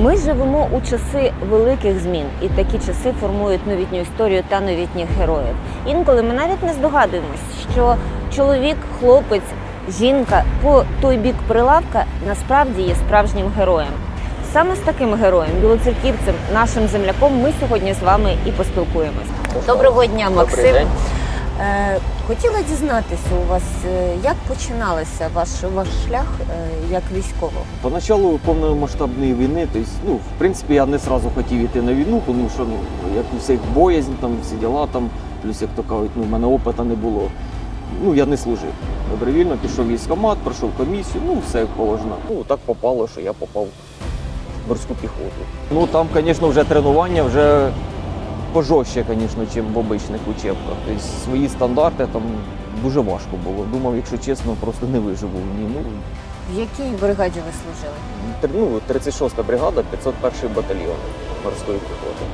Ми живемо у часи великих змін, і такі часи формують новітню історію та новітніх героїв. Інколи ми навіть не здогадуємось, що чоловік, хлопець, жінка по той бік прилавка насправді є справжнім героєм. Саме з таким героєм, білоцерківцем, нашим земляком, ми сьогодні з вами і поспілкуємось. Доброго дня, Максим. день. Е, хотіла дізнатися у вас, е, як починалося ваш, ваш шлях е, як військового? Поначалу повномасштабної війни, тобто, ну, в принципі, я не сразу хотів йти на війну, тому що ну, як у всіх боязнь, там всі діла, там, плюс як то кажуть, ну, в мене опиту не було. Ну, я не служив. Добровільно пішов в військкомат, пройшов комісію, ну все як положено. Ну, так попало, що я попав в морську піхоту. Ну там, звісно, вже тренування вже пожорстче, звісно, ніж в обичних учебках. Тобто свої стандарти там дуже важко було. Думав, якщо чесно, просто не виживу. Ні, ну, В якій бригаді ви служили? Тр- ну, 36-та бригада, 501 батальйон морської піхоти.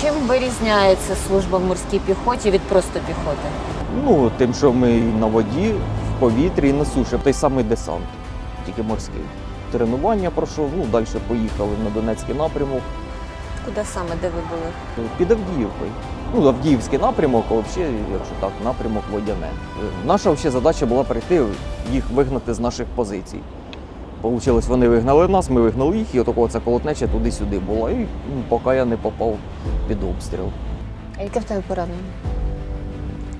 Чим вирізняється служба в морській піхоті від просто піхоти? Ну, тим, що ми і на воді, в повітрі, і на суші. Той самий десант, тільки морський. Тренування пройшов, ну, далі поїхали на Донецький напрямок, Куди саме, де ви були? під Авдіївкою. Ну, Авдіївський напрямок, а взагалі, якщо так, напрямок водяне. Наша взагалі задача була прийти, їх вигнати з наших позицій. Получилось, вони вигнали нас, ми вигнали їх, і отако це колотнеча туди-сюди була. І ну, поки я не попав під обстріл. А яке в тебе поранення?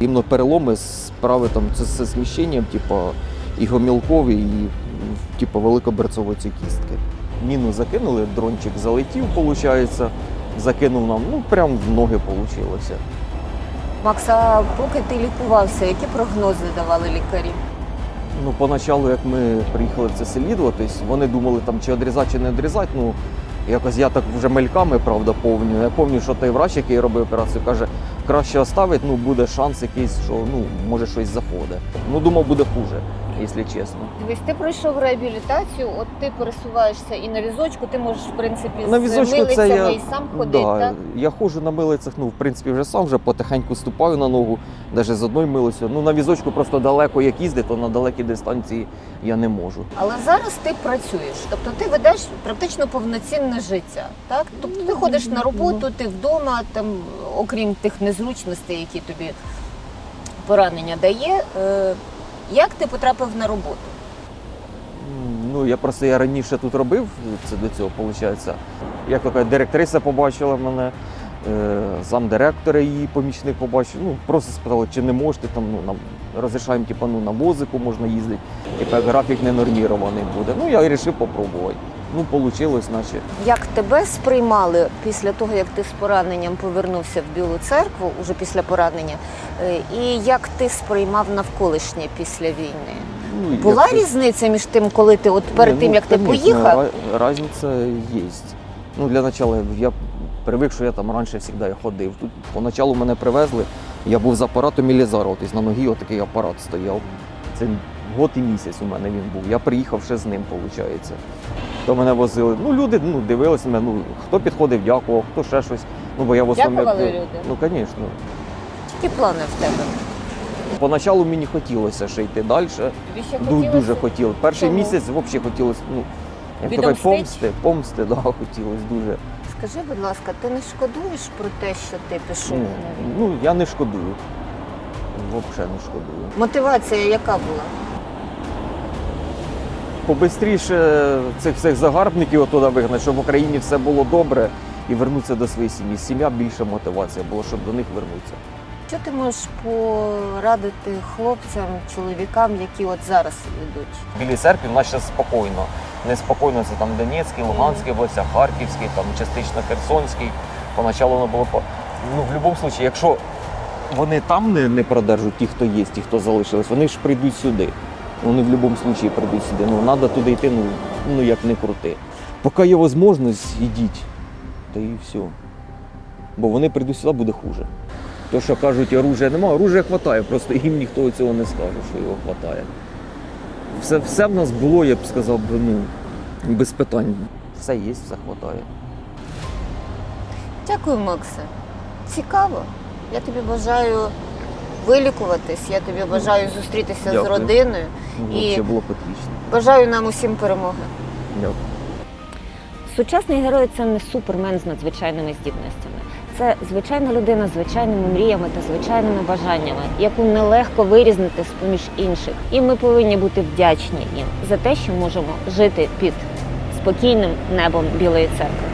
Іменно переломи справи там це з зміщенням, типу, і гомілкові, і типу, великоберцової ці кістки. Міну закинули, дрончик залетів, виходить, закинув нам, ну прям в ноги вийшло. Макс, а поки ти лікувався, які прогнози давали лікарі? Ну, поначалу, як ми приїхали в це тобто вони думали, там, чи відрізати, чи не відрізати. Ну, якось я так вже мельками, правда, повню. Я пам'ятаю, що той врач, який робив операцію, каже, краще оставити, ну буде шанс якийсь, що ну, може щось заходить. Ну, думав, буде хуже, якщо чесно. Дивись, ти пройшов реабілітацію, от ти пересуваєшся і на візочку, ти можеш, в принципі, На з візочку це милицями я, і сам ходити, да, так? я ходжу на милицях, ну, в принципі, вже сам вже потихеньку ступаю на ногу, навіть з одною милицею. Ну, на візочку просто далеко як їздити, то на далекій дистанції я не можу. Але зараз ти працюєш, тобто ти ведеш практично повноцінне життя. Так? Тобто ти ходиш на роботу, ти вдома, там, окрім тих незручностей, які тобі поранення дає. Е, як ти потрапив на роботу? Ну, я просто я раніше тут робив, це до цього виходить. Як така директриса побачила мене, е, замдиректора її помічник побачив. Ну, просто спитали, чи не можете там, ну, нам розрішаємо, типу, ну, на возику можна їздити, типу, графік не нормірований буде. Ну, я вирішив попробувати. Ну, вийшло, наче. Як тебе сприймали після того, як ти з пораненням повернувся в Білу церкву, уже після поранення, е, і як ти сприймав навколишнє після війни? Ну, Була як- різниця між тим, коли ти от перед Ні, тим, ну, як ти конечно, поїхав? Разниця є. Ну, для начала я привик, що я там раніше завжди ходив. Тут поначалу мене привезли, я був з апаратом Мілізарова, тобто на ногі отакий апарат стояв. Це год і місяць у мене він був. Я приїхав ще з ним, виходить. То мене возили. Ну, люди ну, дивилися мене, ну, хто підходив, дякував, хто ще щось. Ну, бо я в основному. Дякували як- люди? Ну, звісно. Які плани в тебе? Поначалу мені хотілося ще йти далі. Тобі ще Ду- хотілося? Дуже хотілося. Перший Чому? місяць взагалі хотілося, ну, як то помсти, помсти, да, хотілося дуже. Скажи, будь ласка, ти не шкодуєш про те, що ти пішов? Ну, ну, я не шкодую. Взагалі не шкодую. Мотивація яка була? Побистріше цих всіх загарбників оттуда вигнати, щоб в Україні все було добре і вернутися до своєї сім'ї. Сім'я більша мотивація була, щоб до них вернутися. Що ти можеш порадити хлопцям, чоловікам, які от зараз йдуть? В Білій церкві в нас зараз спокійно. Неспокійно це там Донецький, Луганський область, Харківський, там частично Херсонський. Поначалу воно було по. Ну, в будь-якому випадку, якщо вони там не, не продержуть ті, хто є, ті, хто залишились, вони ж прийдуть сюди. Вони в будь-якому випадку прийдуть сюди. Ну, треба туди йти, ну, ну як не крути. Поки є можливість, йдіть. Та і все. Бо вони прийдуть сюди, буде хуже. То, що кажуть, оружия немає, оружия вистачає, просто їм ніхто цього не скаже, що його вистачає. Все, все в нас було, я б сказав, ну, без питань. Все є, все вистачає. Дякую, Максе. Цікаво. Я тобі бажаю вилікуватись, я тобі бажаю зустрітися з родиною. Ну, І- Взагалі було б отлично. Бажаю нам усім перемоги. Дякую. Сучасний герой це не супермен з надзвичайними здібностями. Це звичайна людина з звичайними мріями та звичайними бажаннями, яку нелегко вирізнити з поміж інших. І ми повинні бути вдячні їм за те, що можемо жити під спокійним небом Білої церкви.